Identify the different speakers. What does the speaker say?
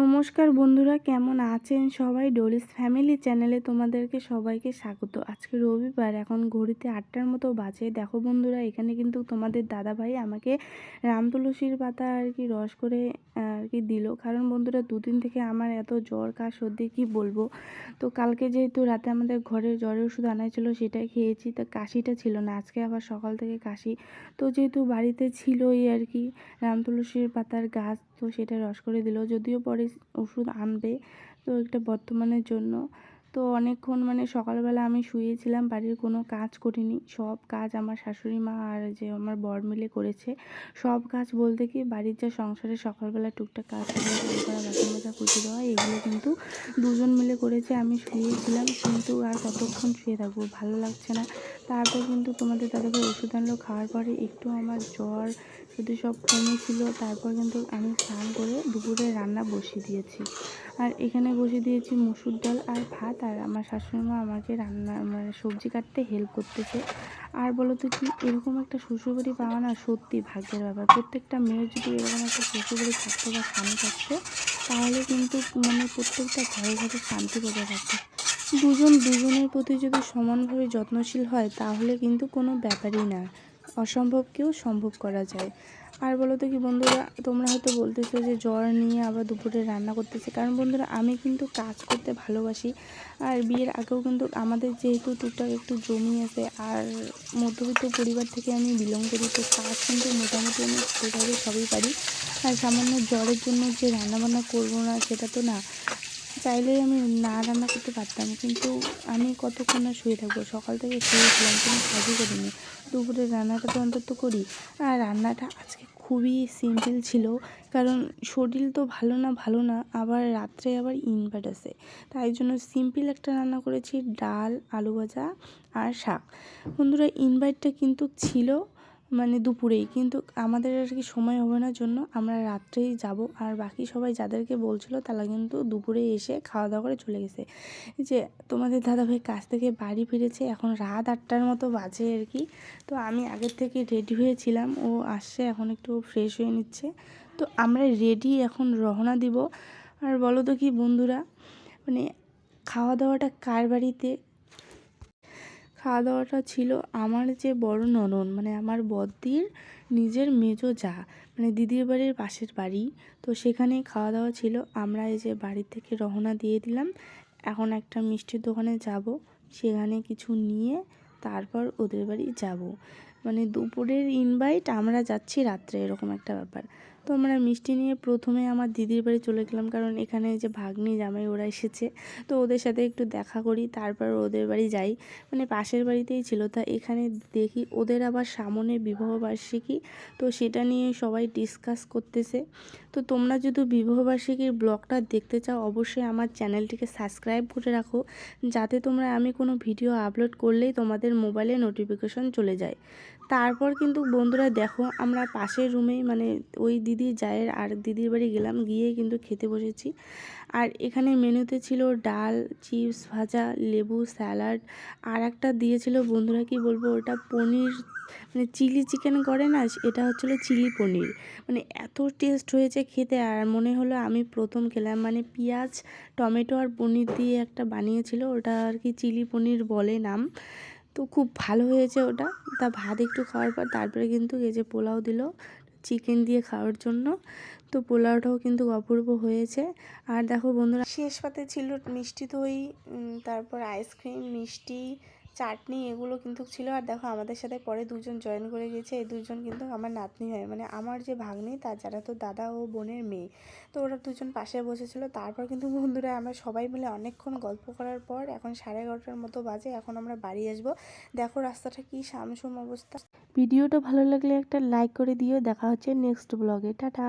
Speaker 1: নমস্কার বন্ধুরা, কেমন আছেন সবাই? ডলিস ফ্যামিলি চ্যানেলে তোমাদেরকে সবাইকে স্বাগত। আজকে রবিবার, এখন ঘড়িতে আটটার মতো বাজে। দেখো বন্ধুরা, এখানে কিন্তু তোমাদের দাদা ভাই আমাকে রাম তুলসীর পাতা আর কি রস করে আর কি দিল। কারণ বন্ধুরা, দুদিন থেকে আমার এত জ্বর, কাশ সর্দি কি বলব? তো কালকে যেহেতু রাতে আমাদের ঘরে জ্বরের ওষুধ আনাই ছিল, সেটাই খেয়েছি। তা কাশিটা ছিল না, আজকে আবার সকাল থেকে কাশি। তো যেহেতু বাড়িতে ছিলই আর কি, রাম তুলসীর পাতার গাছ তো সেটা রস করে দিল। যদিও পরে ওষুধ আনবে তো একটা বর্তমানের জন্য। তো অনেকক্ষণ মানে সকালবেলা আমি শুয়েছিলাম, বাড়ির কোনো কাজ করিনি। সব কাজ আমার শাশুড়ি মা আর যে আমার বর মিলে করেছে। সব কাজ বলতে কি বাড়ির যা সংসারে সকালবেলা টুকটাক কাজ করা বাসন মাজা কুচি দেওয়া এগুলো কিন্তু দুজন মিলে করেছে। আমি শুয়েছিলাম কিন্তু আর কতক্ষণ শুয়ে থাকব, ভালো লাগছে না। তারপর কিন্তু তোমাদের দাদাকে ওষুধ আনলো, খাওয়ার পরে একটু আমার জ্বর, শুধু সব কমেছিল। তারপর কিন্তু আমি স্নান করে দুপুরে রান্না বসিয়ে দিয়েছি। আর এখানে বসিয়ে দিয়েছি মুসুর ডাল আর ভাত, আর আমার শাশুড়িমা আমাকে রান্না মানে সবজি কাটতে হেল্প করতেছে। আর বলো তো কি, এরকম একটা শ্বশুরবাড়ি পাওয়া না সত্যি ভাগ্যের ব্যাপার। প্রত্যেকটা মেয়ের যদি এরকম একটা শ্বশুরবাড়ি থাকতো বা স্বামী থাকতো, তাহলে কিন্তু মানে প্রত্যেকটা ঘরে ঘরে শান্তি বজায় থাকতো দুজন দুজনের প্রতি যদি সমানভাবে যত্নশীল হয়, তাহলে কিন্তু কোনো ব্যাপারই না। অসম্ভবকেও সম্ভব করা যায়। আর বলো তো কি বন্ধুরা, তোমরা হয়তো বলতেছো যে জ্বর নিয়ে আবার দুপুরে রান্না করতেছে। কারণ বন্ধুরা, আমি কিন্তু কাজ করতে ভালোবাসি। আর বিয়ের আগেও কিন্তু আমাদের যেহেতু টুকটাক একটু জমি আছে, আর মধ্যবিত্ত পরিবার থেকে আমি বিলং করি, তো কাজ কিন্তু মোটামুটি আমি ছোটোভাবে সবই পারি। আর সামান্য জ্বরের জন্য যে রান্নাবান্না করব না, সেটা তো না। চাইলেই আমি না রান্না করতে পারতাম, কিন্তু আমি কতক্ষণ না শুয়ে থাকব? সকাল থেকে শুয়েছিলাম, কোনো কাজই করিনি। দুপুরে রান্নাটা তো অন্তত করি। আর রান্নাটা আজকে খুবই সিম্পল ছিল, কারণ শরীর তো ভালো না ভালো না, আবার রাত্রে আবার ইনভার্ট আছে। তাই জন্য সিম্পল একটা রান্না করেছি, ডাল, আলু ভাজা আর শাক। বন্ধুরা ইনভাইটটা কিন্তু ছিল মানে দুপুরেই। কিন্তু আমাদের আর কি সময় হবে না জন্য আমরা রাত্রেই যাব। আর বাকি সবাই যাদেরকে বলছিল তারা কিন্তু দুপুরে এসে খাওয়া দাওয়া করে চলে গেছে। যে তোমাদের দাদাভাই কাছ থেকে বাড়ি ফিরেছে, এখন রাত আটটার মতো বাজে আর কি। তো আমি আগের থেকে রেডি হয়েছিলাম, ও আসছে এখন একটু ফ্রেশ হয়ে নিচ্ছে। তো আমরা রেডি এখন রওনা দিব। আর বলো তো কি বন্ধুরা মানে খাওয়া দাওয়াটা কার বাড়িতে? খাওয়া দাওয়াটা ছিল আমার যে বড় ননন মানে আমার বদ্দির নিজের মেজো যা মানে দিদির বাড়ির পাশের বাড়ি। তো সেখানে খাওয়া দাওয়া ছিল। আমরা এই যে বাড়ি থেকে রওনা দিয়ে দিলাম। এখন একটা মিষ্টির দোকানে যাব। সেখানে কিছু নিয়ে তারপর ওদের বাড়ি যাব। মানে দুপুরের ইনভাইট আমরা যাচ্ছি রাত্রে, এরকম একটা ব্যাপার। তো আমরা মিষ্টি নিয়ে প্রথমে আমার দিদির বাড়ি চলে গেলাম, কারণ এখানে যে ভাগ্নি জামাই ওরা এসেছে। তো ওদের সাথে একটু দেখা করি, তারপর ওদের বাড়ি যাই। মানে পাশের বাড়িতেই ছিল, তা এখানে দেখি ওদের আবার সামনে বিবাহবার্ষিকী তো সেটা নিয়ে সবাই ডিসকাস করতেছে। তো তোমরা যদি বিবাহবার্ষিকীর ব্লগটা দেখতে চাও, অবশ্যই আমার চ্যানেলটিকে সাবস্ক্রাইব করে রাখো। যাতে তোমরা আমি কোনো ভিডিও আপলোড করলেই তোমাদের মোবাইলে নোটিফিকেশন চলে যায়। তারপর কিন্তু বন্ধুরা দেখো, আমরা পাশের রুমেই মানে ওই দিদি জায়ের আর দিদির বাড়ি গেলাম, গিয়ে কিন্তু খেতে বসেছি। আর এখানে মেনুতে ছিল ডাল, চিপস, ভাজা, লেবু, স্যালাড। আর একটা দিয়েছিল বন্ধুরা, কি বলব, ওটা পনির মানে চিলি চিকেন করে না, এটা হচ্ছিল চিলি পনির। মানে এত টেস্ট হয়েছে খেতে, আর মনে হলো আমি প্রথম খেলাম। মানে পেঁয়াজ, টমেটো আর পনির দিয়ে একটা বানিয়েছিল, ওটা আর কি চিলি পনির বলে নাম। তো খুব ভালো হয়েছে ওটা। তা ভাত একটু খাওয়ার পর তারপরে কিন্তু এই যে পোলাও দিল, চিকেন দিয়ে খাওয়ার জন্য। তো পোলাওটাও কিন্তু অপূর্ব হয়েছে। আর দেখো বন্ধুরা শেষ পাতে ছিল মিষ্টি দই তারপর আইসক্রিম মিষ্টি চাটনি এগুলো কিন্তু ছিল। আর দেখো আমাদের সাথে পরে দুজন জয়েন করে গেছে। এই দুজন কিন্তু আমার নাতনি হয়। মানে আমার যে ভাগ্নি, তার যারা তো দাদা ও বোনের মেয়ে, তো ওরা দুজন পাশে বসেছিল। তারপর কিন্তু বন্ধুরা আমরা সবাই মিলে অনেকক্ষণ গল্প করার পর এখন সাড়ে এগারোটার মতো বাজে। এখন আমরা বাড়ি আসব। দেখো রাস্তাটা কি সামসুম অবস্থা। ভিডিওটা ভালো লাগলে একটা লাইক করে দিও। দেখা হচ্ছে নেক্সট ব্লগে টাটা।